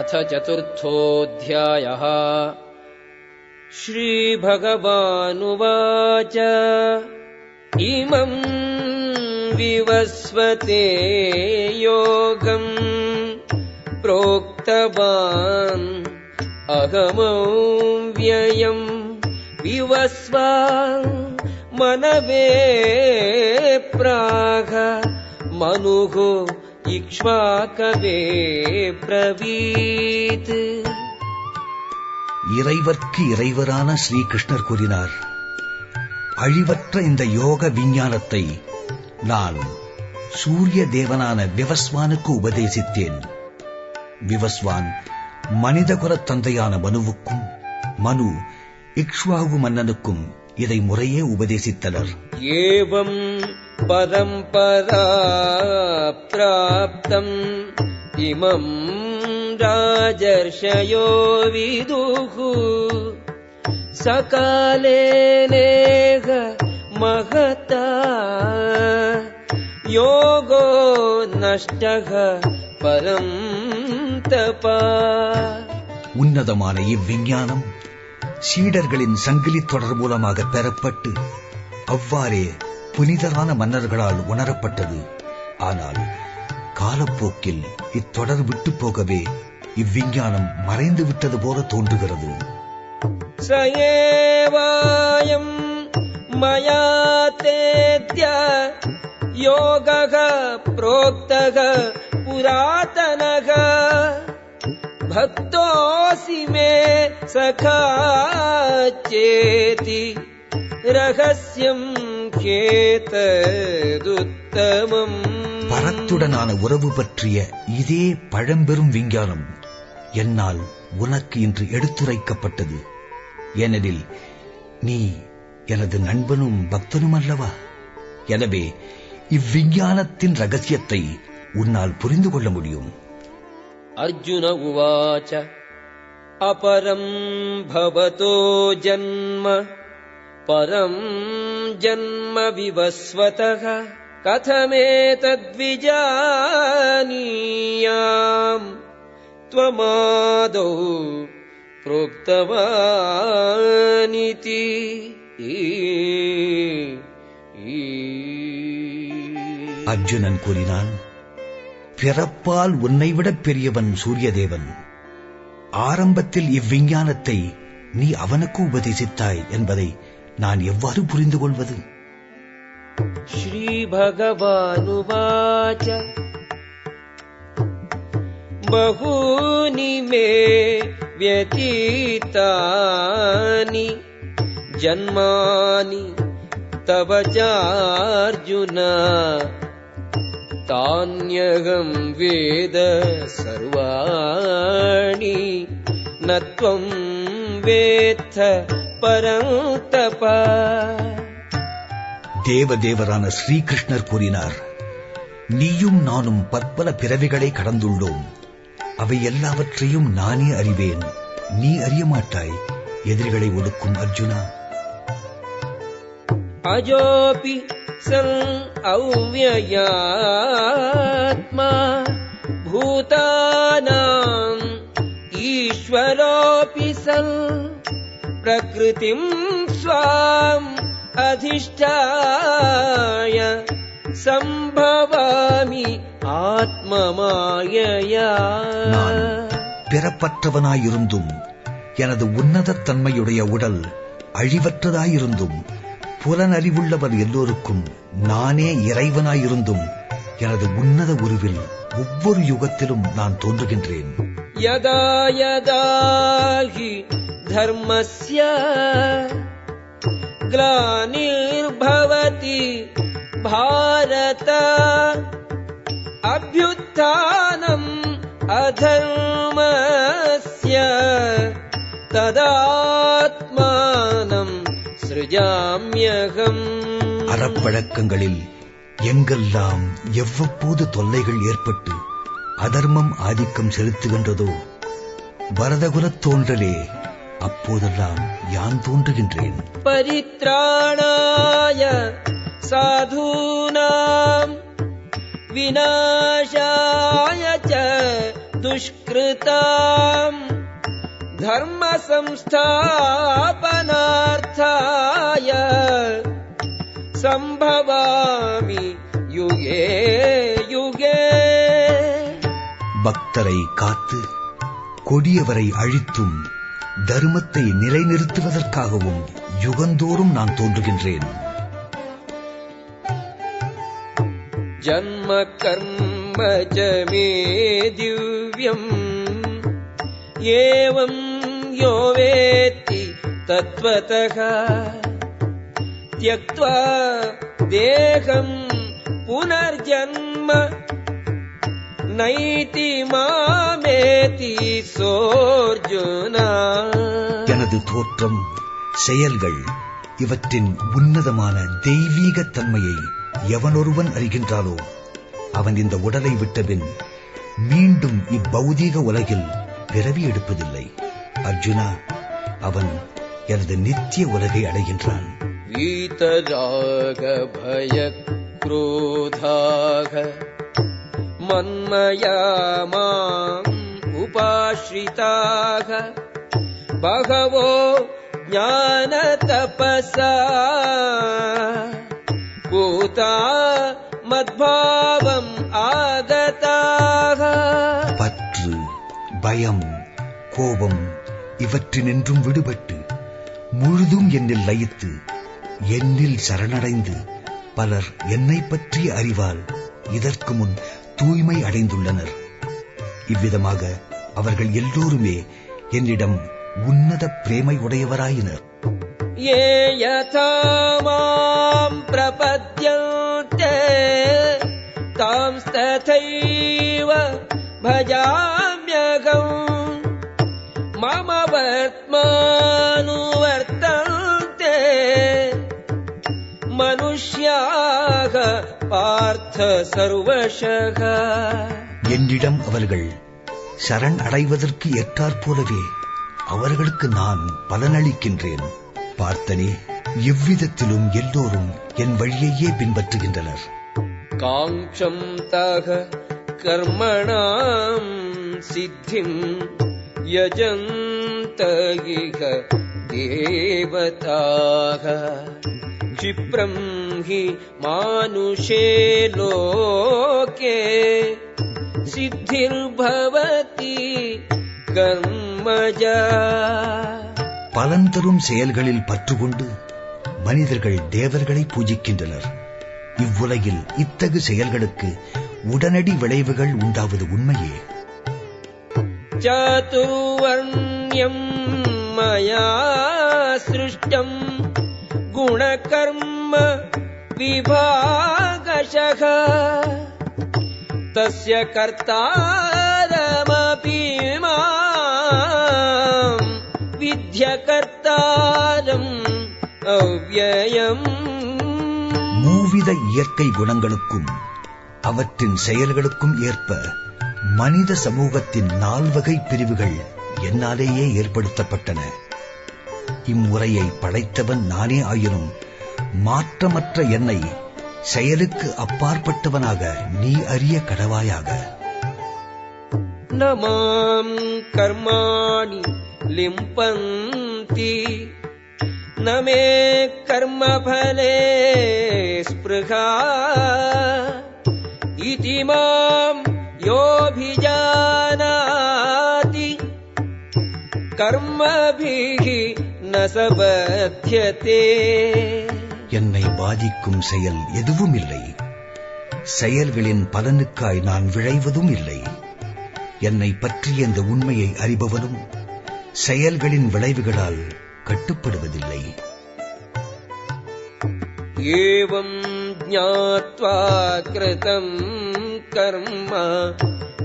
अथ चतुर्थोऽध्यायः। श्रीभगवानुवाच। इमम् विवस्वते योगम्। प्रोक्तवान् अगमव्ययम्। विवस्वा मनवे प्राग। मनुः இறைவர்க்கு இறைவரான ஸ்ரீகிருஷ்ணர் கூறினார் அழிவற்ற இந்த யோக விஞ்ஞானத்தை நான் சூரிய தேவனான விவஸ்வானுக்கு உபதேசித்தேன். விவஸ்வான் மனித குல தந்தையான மனுவுக்கும் மனு இக்ஷ்வாகு மன்னனுக்கும் இதை முறையே உபதேசித்தனர். ஏவம் परम्परा प्राप्तम् इमम् राजर्षयो विदुः सकालेनेह महता योगो नष्टः परम् तपा உன்னதமான இவ்விஞ்ஞானம் சீடர்களின் சங்கிலித் தொடர் மூலமாக பெறப்பட்டு அவ்வாறே புனிதரான மன்னர்களால் உணரப்பட்டது. ஆனால் காலப்போக்கில் இத்தொடர் விட்டு போகவே இவ்விஞ்ஞானம் மறைந்து விட்டது போல தோன்றுகிறது. சயேவாயம் மயா தேத்ய யோகக புரோக்தக புராதனக பக்தோசி சகா சேதி ரகசியம் கேத்ததுத்தமம். பரத்துடனான உறவு பற்றிய இதே பழம்பெரும் விஞ்ஞானம் என்னால் உனக்கு இன்று எடுத்துரைக்கப்பட்டது. ஏனெனில் நீ எனது நண்பனும் பக்தனும் அல்லவா? எனவே இவ்விஞ்ஞானத்தின் ரகசியத்தை உன்னால் புரிந்து கொள்ள முடியும். அர்ஜுன உவாச்ச அபரம் பவதோ ஜன்ம. परम् जन्म विवस्वतः कथमेतद्विजानीयाम् त्वमादौ प्रोक्तवानिति அர்ஜுனன் கூறினான் பிறப்பால் உன்னை விட பெரியவன் சூரியதேவன் ஆரம்பத்தில் இவ்விஞ்ஞானத்தை நீ அவனுக்கு உபதேசித்தாய் என்பதை நான் எவ்வாறு புரிந்து கொள்வது श्रीभगवानुवाच बहूनि मे व्यतीतानि जन्मानि तव चार्जुन तान्यहम् वेद सर्वाणि न त्वम् वेत्थ பரந்தப தேவதேவரான ஸ்ரீகிருஷ்ணர் கூறினார் நீயும் நானும் பற்பல பிறவிகளை கடந்துள்ளோம். அவை எல்லாவற்றையும் நானே அறிவேன். நீ அறிய மாட்டாய் எதிரிகளை ஒடுக்கும் அர்ஜுனா. அஜோபி சன் அவ்யயாத்மா பூதானாம் ஈஸ்வரோபி சன் प्रकृतिम् स्वाम् अधिष्ठाय सम्भवामि आत्ममायया நான் பிறப்பற்றவனாயிருந்தும் எனது உன்னதத் தன்மையுடைய உடல் அழிவற்றதாயிருந்தும் புலனறிவுள்ளவர் எல்லோருக்கும் நானே இறைவனாயிருந்தும் எனது உன்னத உருவில் ஒவ்வொரு யுகத்திலும் நான் தோன்றுகின்றேன் यदा यदा हि धर्मस्य ग्लानिर्भवति भारत अभ्युत्थानम् अधर्मस्य तदात्मानम् सृजाम्यहम् அறப்பழக்கங்களில் எங்கெல்லாம் எவ்வப்போது தொல்லைகள் ஏற்பட்டு அதர்மம் ஆதிக்கம் செலுத்துகின்றதோ பரதகுலத் தோன்றலே அப்போதெல்லாம் யான் தோன்றுகின்றேன்? பரித்ராணாய சாதூனாம். விநாசாய துஷ்கிருதாம். தர்ம சம்ஸ்தாபனார்த்தாய சம்பவாமி யுகே யுகே. பக்தரை காத்து கொடியவரை அழித்தும் தர்மத்தை நிலைநிறுத்துவதற்காகவும் யுகந்தோறும் நான் தோன்றுகின்றேன் जन्म कर्म च मे दिव्यम् एवम् यो वेत्ति तत्त्वतः त्यक्त्वा देहम् पुनर्जन्म நைத்தி மாமேதி சோர்ஜுனா. எனது தோற்றம் செயல்கள் இவற்றின் உன்னதமான தெய்வீக தன்மையை எவனொருவன் அறிகின்றாலோ அவன் இந்த உடலை விட்டபின் மீண்டும் இப்பௌதீக உலகில் பிறவி எடுப்பதில்லை. அர்ஜுனா அவன் எனது நித்திய உலகை அடைகின்றான். வீதராக பய குரோதாக मन्मया माम् उपाश्रिताः बहवो ज्ञानतपसा पूता मद्भावम् आगताः பற்று பயம் கோபம் இவற்றினின்றும் விடுபட்டு முழுதும் என்னில் லயித்து என்னில் சரணடைந்து பலர் என்னைப் பற்றிய அறிவால் இதற்கு முன் தூய்மை அடைந்துள்ளனர். இவ்விதமாக அவர்கள் எல்லோருமே என்னிடம் உன்னத பிரேமை உடையவராயினர். ஏயதாமாம் பிரபத்யந்தே தாம் ததைவ பஜாம்யகம் மம வர்த்மானுவர்த்தந்தே மனுஷ்யா பார்த்த சர்வசகா. என்னிடம் அவர்கள் சரண் அடைவதற்கு ஏற்றார் போலவே அவர்களுக்கு நான் பலனளிக்கின்றேன். பார்த்தனே எவ்விதத்திலும் எல்லோரும் என் வழியையே பின்பற்றுகின்றனர். காங்கம் தக கர்மணாம் சித்திம் யஜந்தகிக தேவதாக. क्षिप्रम् हि मानुषे लोके सिद्धिर्भवति कर्मजा பலன் தரும் செயல்களில் பற்றுக்கொண்டு மனிதர்கள் தேவர்களை பூஜிக்கின்றனர் இவ்வுலகில் இத்தகு செயல்களுக்கு உடனடி விளைவுகள் உண்டாவது உண்மையே चातुर्वर्ण्यम् मया सृष्टम् गुणकर्म विभागशः तस्य कर्तारमपि माम् विध्यकर्तारम् अव्ययम् மூவித இயற்கை குணங்களுக்கும் அவற்றின் செயல்களுக்கும் ஏற்ப மனித சமூகத்தின் நால்வகை பிரிவுகள் என்னாலேயே ஏற்படுத்தப்பட்டன இம்முறையை படைத்தவன் நானே ஆயினும் மாற்றமற்ற என்னை செயலுக்கு அப்பாற்பட்டவனாக நீ அறிய கடவாயாக न माम् कर्माणि लिम्पन्ति न मे कर्मफले स्पृहा इति माम् योऽभिजानाति कर्मभिः न स बध्यते என்னை பாதிக்கும் செயல் எதுவும் இல்லை செயல்களின் பலனுக்காய் நான் விழைவதும் இல்லை என்னை பற்றிய இந்த உண்மையை அறிபவனும் செயல்களின் விளைவுகளால் கட்டுப்படுவதில்லை एवम् ज्ञात्वा कृतम् कर्म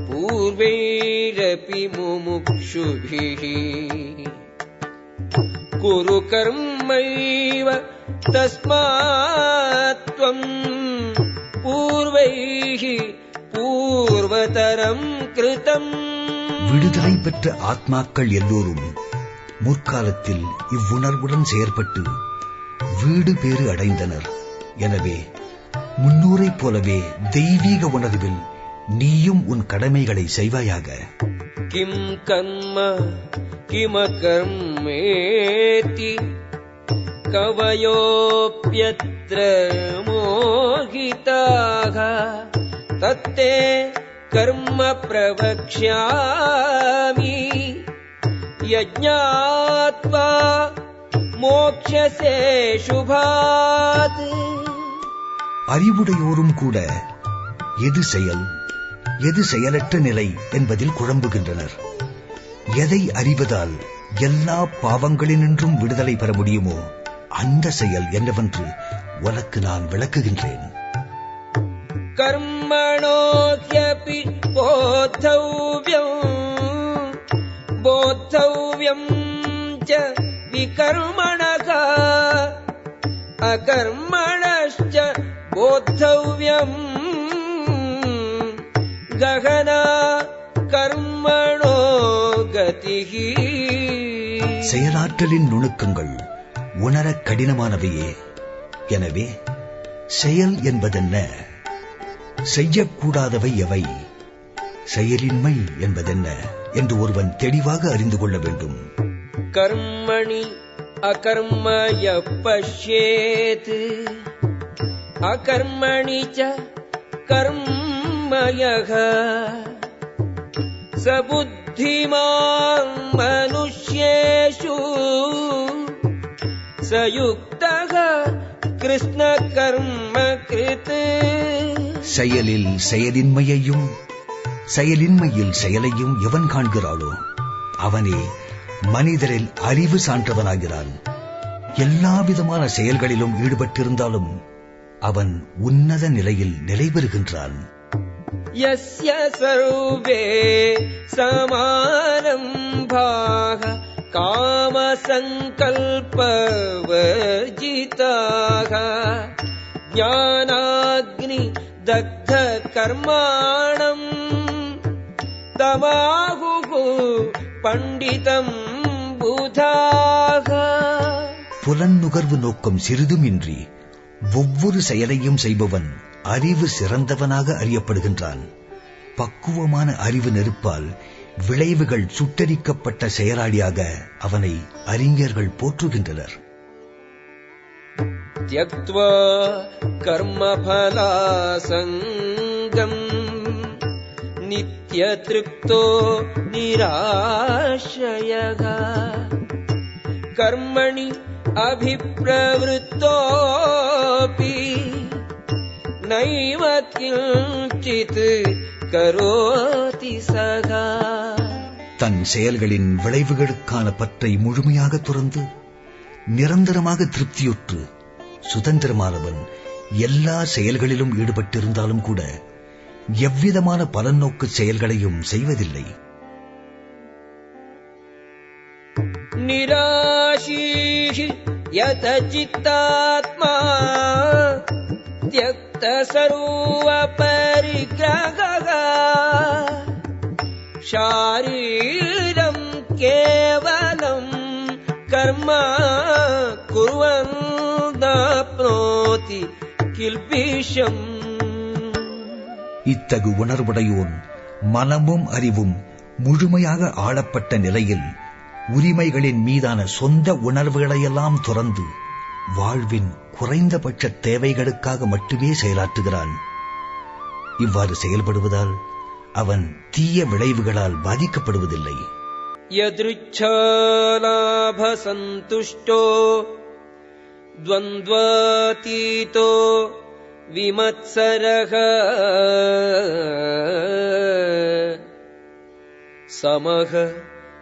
पूर्वैरपि मुमुक्षुभिः कुरु कर्मैव तस्मात् त्वम् पूर्वैः पूर्वतरम् कृतम् விடுதலை பெற்ற ஆத்மாக்கள் எல்லோரும் முற்காலத்தில் இவ்வுணர்வுடன் செயற்பட்டு வீடு பேறு அடைந்தனர் எனவே முன்னோரைப் போலவே தெய்வீக உணர்வில் நீயும் உன் கடமைகளை செய்வாயாக किं कर्म किमकर्मेति कवयोऽप्यत्र मोहिताः तत्ते कर्म प्रवक्ष्यामि यज्ञात्वा मोक्षसे शुभात् அறிவுடையோரும் கூட எது செயல் எது செயலற்ற நிலை என்பதில் குழம்புகின்றனர். எதை அறிவதால் எல்லா பாவங்களினின்றும் விடுதலை பெற முடியுமோ அந்த செயல் என்னவென்று உனக்கு நான் விளக்குகின்றேன். கர்மணோத்யபி போத்தவ்யம் போத்தவ்யம் ச விகர்மணக அகர்மணஷ்ச போத்தவ்யம். ககனா கர்மணோ கதிகி செயலாற்றலின் நுணுக்கங்கள் உணர கடினமானவையே. எனவே செயல் என்பதென்ன? செய்யக்கூடாதவை எவை? செயலின்மை என்பதென்ன? என்று ஒருவன் தெளிவாக அறிந்து கொள்ள வேண்டும். கர்மணி அகர்மய பஷ்யேத். அகர்மணி கர்ம कर्म यः स बुद्धिमान् मनुष्येषु स युक्तः कृष्णकर्म कृत् செயலில் செயலின்மையையும் செயலின்மையில் செயலையும் எவன் காண்கிறாளோ அவனே மனிதரில் அறிவு சான்றவனாகிறான் எல்லா விதமான செயல்களிலும் ஈடுபட்டிருந்தாலும் அவன் உன்னத நிலையில் நிலை பெறுகின்றான் यस्य सर्वे समारम्भाः कामसङ्कल्पवर्जिताः ज्ञानाग्निदग्धकर्माणम् तमाहुः पण्डितम् बुधाः புலன்நுகர்வு நோக்கம் சிறிதுமின்றி ஒவ்வொரு செயலையும் செய்பவன் அறிவு சிறந்தவனாக அறியப்படுகின்றான் பக்குவமான அறிவு நெருப்பால் விளைவுகள் சுட்டரிக்கப்பட்ட செயலாளியாக அவனை அறிஞர்கள் போற்றுகின்றனர் त्यक्त्वा कर्मफलासङ्गम् नित्यतृप्तो निराश्रयः कर्मणि अभिप्रवृत्तोऽपि नैव किञ्चित् करोति सः தன் செயல்களின் விளைவுகளுக்கான பற்றை முழுமையாக துறந்து நிரந்தரமாக திருப்தியுற்று சுதந்திரமானவன் எல்லா செயல்களிலும் ஈடுபட்டிருந்தாலும் கூட எவ்விதமான பலநோக்கு செயல்களையும் செய்வதில்லை निराशीः यतचित्तात्मा त्यक्तसर्वपरिग्रहः शारीरम् केवलम् कर्म कुर्वन् नाप्नोति किल्बिषम् இத்தகு உணர்வுடையோன் மனமும் அறிவும் முழுமையாக ஆளப்பட்ட நிலையில் உரிமைகளின் மீதான சொந்த உணர்வுகளையெல்லாம் துறந்து வாழ்வின் குறைந்தபட்ச தேவைகளுக்காக மட்டுமே செயலாற்றுகிறான் இவ்வாறு செயல்படுவதால் அவன் தீய விளைவுகளால் பாதிக்கப்படுவதில்லை यदृच्छालाभसन्तुष्टो द्वन्द्वातीतो विमत्सरः समः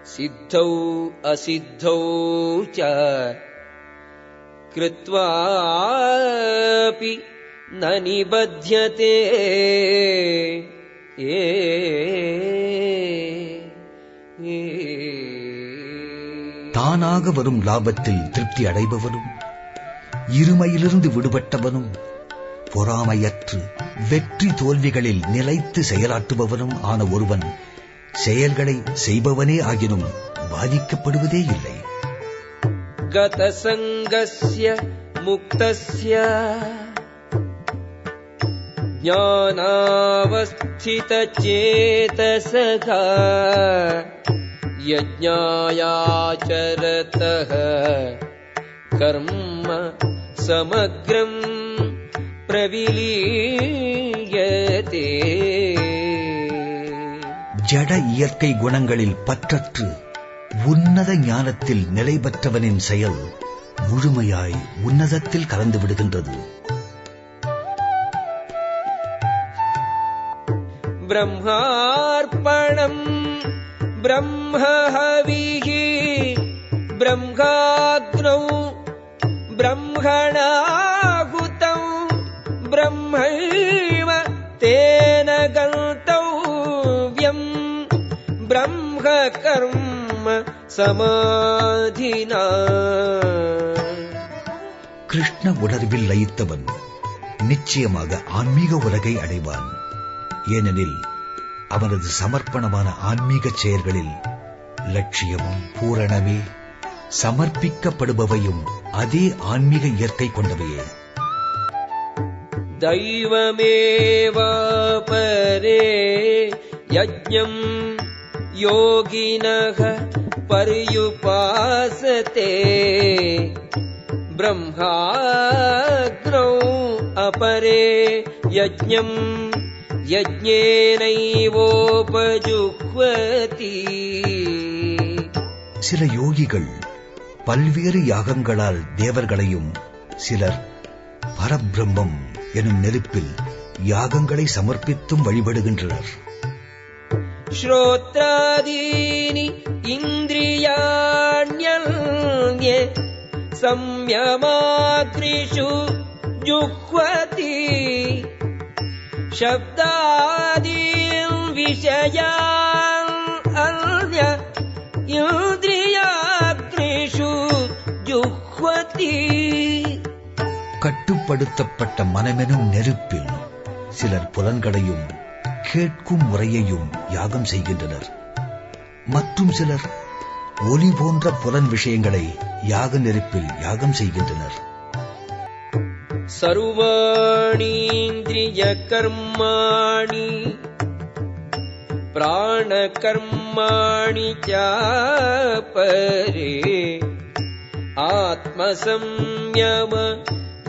सिद्धौ असिद्धौ च कृत्वापि न निबध्यते தானாக வரும் லாபத்தில் திருப்தி அடைபவனும் இருமையிலிருந்து விடுபட்டவனும் பொறாமையற்று வெற்றி தோல்விகளில் நிலைத்து செயலாற்றுபவனும் ஆன ஒருவன் செயல்களை செய்பவனே ஆகினும் பாதிக்கப்படுவதே இல்லை गतसङ्गस्य मुक्तस्य ज्ञानावस्थितचेतसखा यज्ञायाचरतः कर्म समग्रम् प्रविलीयते ஜட இயற்கை குணங்களில் பற்றற்று உன்னத ஞானத்தில் நிலை பெற்றவனின் செயல் முழுமையாய் உன்னதத்தில் கலந்து விடுகின்றது. பிரம்மார்ப்பணம் பிரம்மஹவிகி பிரம்மாக்னௌ பிரம்மணாகுதம் பிரம்ம ब्रह्मकर्म समाधिना கிருஷ்ண உணர்வில் லயித்தவன் நிச்சயமாக ஆன்மீக உலகை அடைவான் ஏனெனில் அவனது சமர்ப்பணமான ஆன்மீக செயல்களில் லட்சியமும் பூரணமே சமர்ப்பிக்கப்படுபவையும் அதே ஆன்மீக இயற்கை கொண்டவையே दैवमेवापरे यज्ञम् योगिनः पर्युपासते ब्रह्माग्नौ अपरे यज्ञम् यज्ञेनैवोपजुह्वति சில யோகிகள் பல்வேறு யாகங்களால் தேவர்களையும் சிலர் பரபிரம்மம் எனும் நெருப்பில் யாகங்களை சமர்ப்பித்தும் வழிபடுகின்றனர் श्रोत्रादीनि इन्द्रियाण्यन्ये संयमाग्निषु जुह्वति शब्दादीन् विषयान् अन्य इन्द्रियाग्निषु जुह्वति கட்டுப்படுத்தப்பட்ட மனமெனும் நெருப்பில் சிலர் புலன்களையும் கேட்கும் முறையையும் யாகம் செய்கின்றனர் மற்றும் சிலர் ஒலி போன்ற புலன் விஷயங்களை யாக நெருப்பில் யாகம் செய்கின்றனர் सर्वाणीन्द्रियकर्माणि प्राणकर्माणि चापरे आत्मसंयम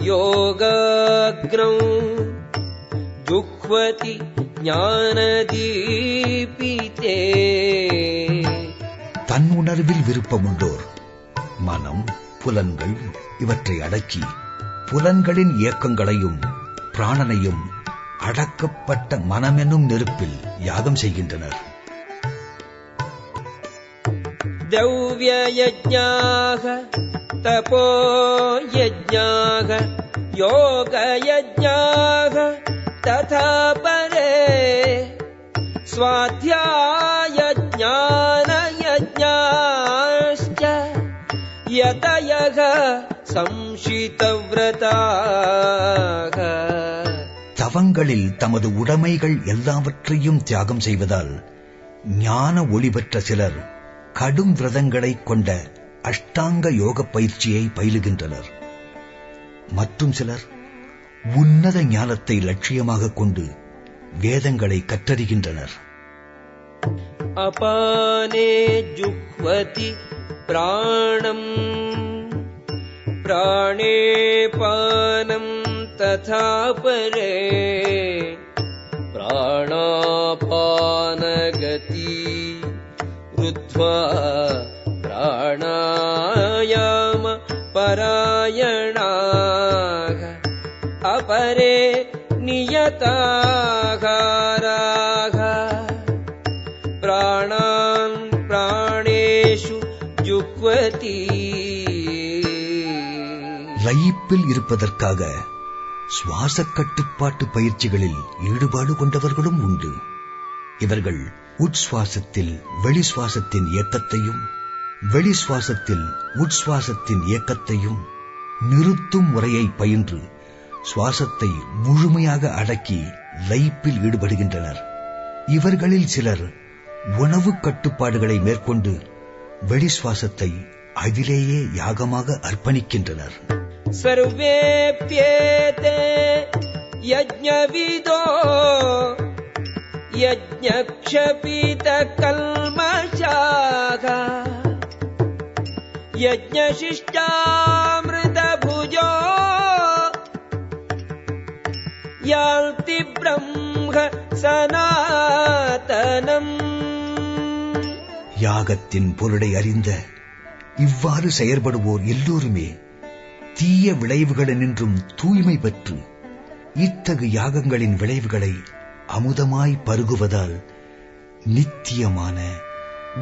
योगाग्नौ जुह्वति ஞானதீபிதே தன் உணர்வில் விருப்பமுண்டோர் மனம் புலன்கள் இவற்றை அடக்கி புலன்களின் இயக்கங்களையும் பிராணனையும் அடக்கப்பட்ட மனமெனும் நெருப்பில் யாகம் செய்கின்றனர். திரௌவியஜாக தபோயஜாக யோகயஜாக तथा परे स्वाध्यायज्ञानयज्ञाश्च यतयः संशितव्रताः தவங்களில் தமது உடைமைகள் எல்லாவற்றையும் தியாகம் செய்வதால் ஞான ஒளி பெற்ற சிலர் கடும் விரதங்களைக் கொண்ட அஷ்டாங்க யோக பயிற்சியை பயிலுகின்றனர் மற்றும் சிலர் உன்னத ஞானத்தை லட்சியமாக கொண்டு வேதங்களை கற்றறிகின்றனர். அபானே ஜுஹ்வதி பிராணம் பிராணே பானம் ததா பரே பிராணாபானகதி ருத்வா பிராணாயாம பராயணா. अपरे नियताहाराः प्राणान् प्राणेषु जुह्वति லயிப்பில் இருப்பதற்காக சுவாச கட்டுப்பாட்டு பயிற்சிகளில் ஈடுபாடு கொண்டவர்களும் உண்டு இவர்கள் உட்சுவாசத்தில் வெளி சுவாசத்தின் இயக்கத்தையும் வெளி சுவாசத்தில் உட்சுவாசத்தின் இயக்கத்தையும் நிறுத்தும் முறையை பயின்று சுவாசத்தை முழுமையாக அடக்கி லைப்பில் ஈடுபடுகின்றனர். இவர்களில் சிலர் உணவு கட்டுப்பாடுகளை மேற்கொண்டு வெளி சுவாசத்தை அதிலேயே யாகமாக அர்ப்பணிக்கின்றனர். சர்வேப்யேதே யஜ்ஞவிதோ யஜ்ஞபித கல்மஷாக யஜ்ஞசிஷ்டா யாழ்த்தி சனாதனம் யாகத்தின் பொருளை அறிந்த இவ்வாறு செயற்படுவோர் எல்லோருமே தீய விளைவுகளினின்றும் தூய்மை பெற்று இத்தகு யாகங்களின் விளைவுகளை அமுதமாய் பருகுவதால் நித்தியமான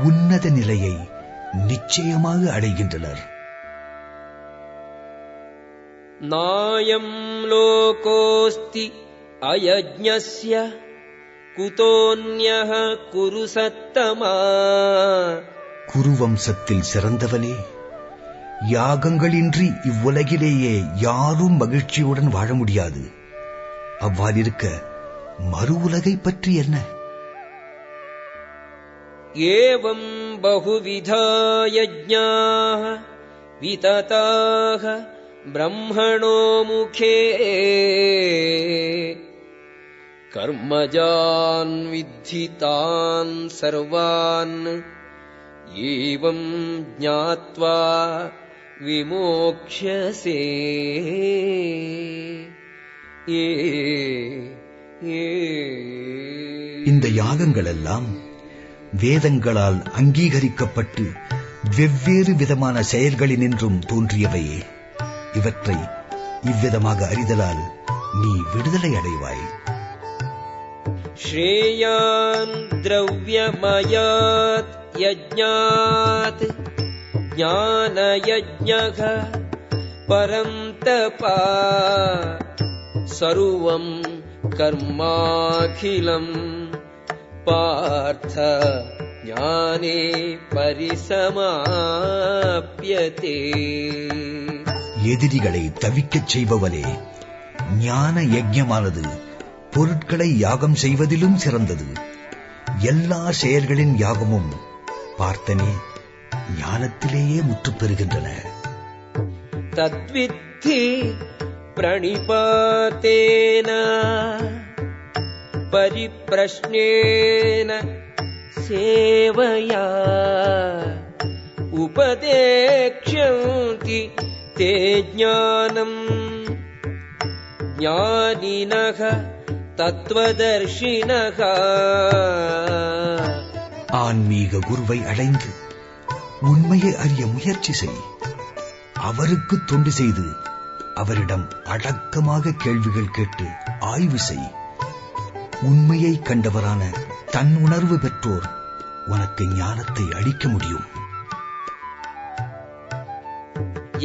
உன்னத நிலையை நிச்சயமாக அடைகின்றனர். नायम् लोकोऽस्ति अयज्ञस्य कुतोऽन्यः कुरु सत्तमा குருவம்சத்தில் சிறந்தவனே யாகங்களின்றி இவ்வுலகிலேயே யாரும் மகிழ்ச்சியுடன் வாழ முடியாது அவ்வாறிருக்க மறு உலகை பற்றி என்ன एवम् बहुविधा यज्ञाः वितताः ब्रह्मणो मुखे कर्मजान् विद्धितान् सर्वान् एवम् ज्ञात्वा विमोक्ष्यसे ये ये இந்த யாகங்கள் எல்லாம் வேதங்களால் அங்கீகரிக்கப்பட்டு வெவ்வேறு விதமான செயல்களினின்றும் தோன்றியவையே இவற்றை இவ்விதமாக அறிதலால் நீ விடுதலை அடைவாய் श्रेयान् द्रव्यमयात् यज्ञात् ज्ञानयज्ञः परम् तपा सर्वम् कर्माखिलम् पार्थ ज्ञाने परिसमाप्यते எதிரிகளை தவிக்கச் செய்பவளே ஞான யஜ்யமானது பொருட்களை யாகம் செய்வதிலும் சிறந்தது. எல்லா செயல்களின் யாகமும் பார்த்தனே ஞானத்திலேயே முற்றுப் பெறுகின்றன. தத்வித்தி பிரணிபாத்தேன பரிப்பிரஷ்னேன சேவையா. உபதேக்ஷந்தி ते ज्ञानम् ज्ञानिनः तत्त्वदर्शिनः ஆன்மீக குருவை அடைந்து உண்மையை அறிய முயற்சி செய் அவருக்கு தொண்டு செய்து அவரிடம் அடக்கமாக கேள்விகள் கேட்டு ஆய்வு செய் உண்மையை கண்டவரான தன் உணர்வு பெற்றோர் உனக்கு ஞானத்தை அளிக்க முடியும்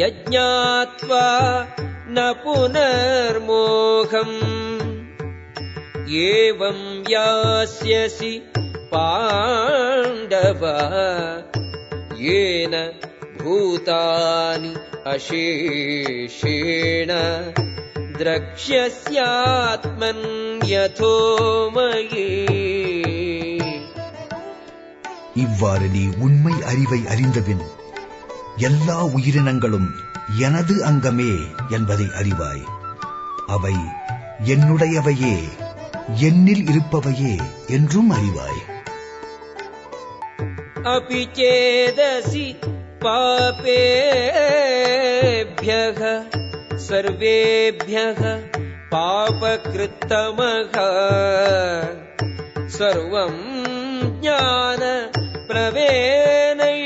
यज्ञात्वा न पुनर्मोहम् एवम् यास्यसि पाण्डव येन भूतानि अशेषेण द्रक्ष्यस्यात्मन् यथो मयि இவ்வாறு நீ உண்மை அறிவை அறிந்தபின் எல்லா உயிரினங்களும் எனது அங்கமே என்பதை அறிவாய். அவை என்னுடையவையே என்னில் இருப்பவையே என்றும் அறிவாய். அபிச்சேதசி பாபேபியக சர்வேபியக பாபகிருத்தமக. சர்வம் ஞான பிரவேனை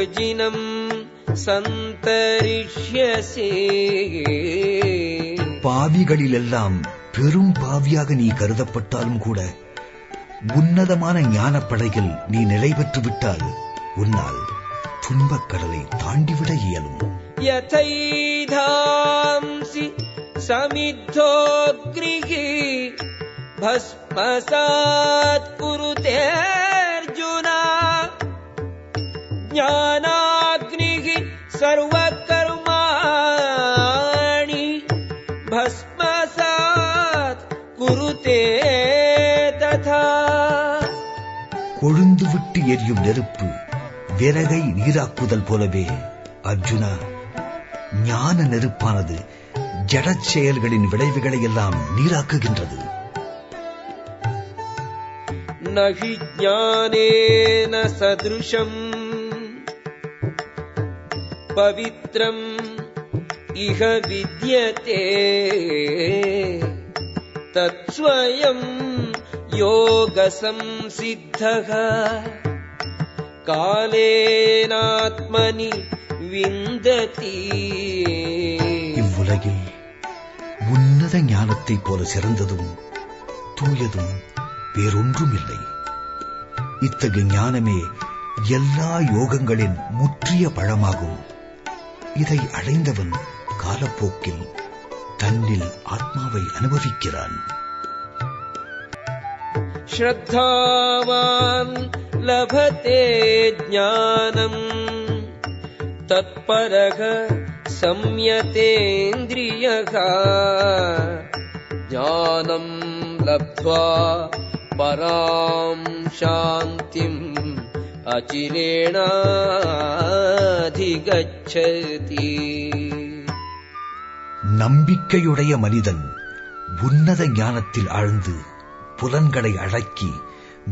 वृजिनम् सन्तरिष्यसि பாவிகளிலெல்லாம் பெரும் பாவியாக நீ கருதப்பட்டாலும் கூட உன்னதமான ஞானப் படையில் நீ நிலை பெற்று விட்டால் உன்னால் துன்பக் கடலை தாண்டிவிட இயலும் यथैधांसि समिद्धोऽग्निः भस्मसात् कुरुतेऽर्जुना ज्ञानाग्निः सर्वकर्माणि भस्मसात् कुरुते तथा கொழுந்து விட்டு எரியும் நெருப்பு விறகை நீராக்குதல் போலவே அர்ஜுனா ஞான நெருப்பானது ஜடச் செயல்களின் விளைவுகளை எல்லாம் நீராக்குகின்றது न हि ज्ञानेन सदृशम् पवित्रम् इह विद्यते तत्स्वयम् योगसंसिद्धः कालेनात्मनि विन्दति இவ்வுலகில் உன்னத ஞானத்தைப் போல சிறந்ததும் தூயதும் வேறொன்றும் இல்லை இத்தகைய ஞானமே எல்லா யோகங்களின் முற்றிய பழமாகும் இதை அடைந்தவன் காலப்போக்கில் தன்னில் ஆத்மாவை அனுபவிக்கிறான் श्रद्धावान् लभते ज्ञानम् तत्परः संयतेन्द्रियः ज्ञानम् लब्ध्वा पराम् शान्तिम् அச்சிரேணாதிகச்சதி நம்பிக்கையுடைய மனிதன் உன்னத ஞானத்தில் ஆழ்ந்து புலன்களை அடக்கி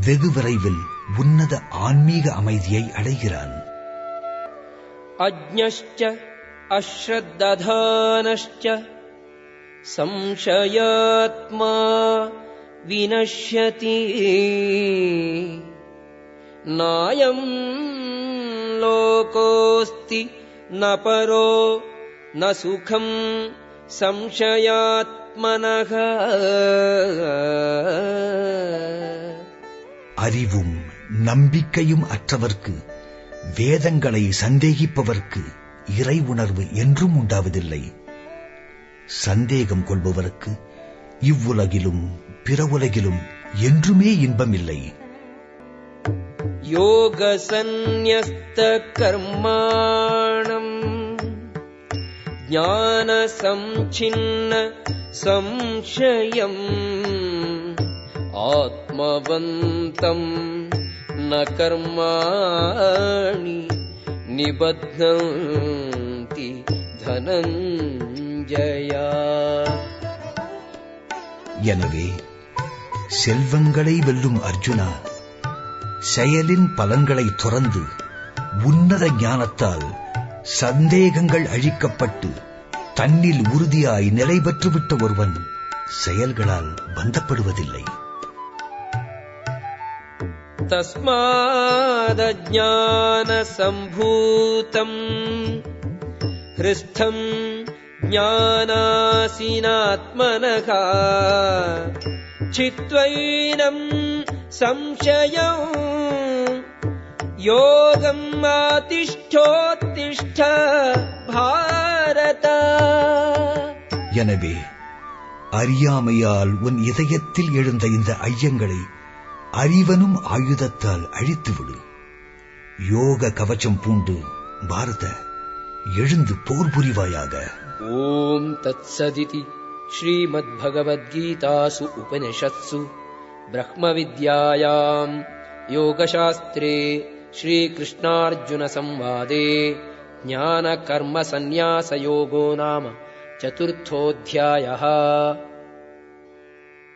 வெகு விரைவில் உன்னத ஆன்மீக அமைதியை அடைகிறான். அஜ்ஞ அஸ்ரத்தானஷ்ட சம்சயாத்மா வினஷ்யதி. नायम् लोकोऽस्ति न परो न सुखम् संशयात्मनः அறிவும் நம்பிக்கையும் அற்றவர்க்கு வேதங்களை சந்தேகிப்பவர்க்கு இறை உணர்வு என்றும் உண்டாவதில்லை சந்தேகம் கொள்பவருக்கு இவ்வுலகிலும் பிற உலகிலும் என்றுமே இன்பமில்லை योगसन्न्यस्तकर्माणम् ज्ञानसञ्छिन्न संशयम् आत्मवन्तम् न कर्माणि निबध्नन्ति धनञ्जया எனவே செல்வங்களை வெல்லும் அர்ஜுனா செயலின் பலன்களை துறந்து உன்னத ஞானத்தால் சந்தேகங்கள் அழிக்கப்பட்டு தன்னில் உறுதியாய் நிலை பெற்றுவிட்ட ஒருவன் செயல்களால் பந்தப்படுவதில்லை. தஸ்மாதஜானசம்பூதம் ஹிருஷ்டம் ஞானாசினாத்மனகா. சித்வைனம் संशयम् योगम् आतिष्ठोत्तिष्ठ भारत எனவே அறியாமையால் உன் இதயத்தில் எழுந்த இந்த ஐயங்களை அறிவனும் ஆயுதத்தால் அழித்துவிடு யோக கவச்சம் பூண்டு பாரத எழுந்து போர் புரிவாயாக ॐ तत्सदिति श्रीमद्भगवद्गीतासु उपनिषत्सु ब्रह्मविद्यायाम् योगशास्त्रे श्रीकृष्णार्जुनसंवादे ज्ञानकर्मसन्न्यासयोगो नाम चतुर्थोऽध्यायः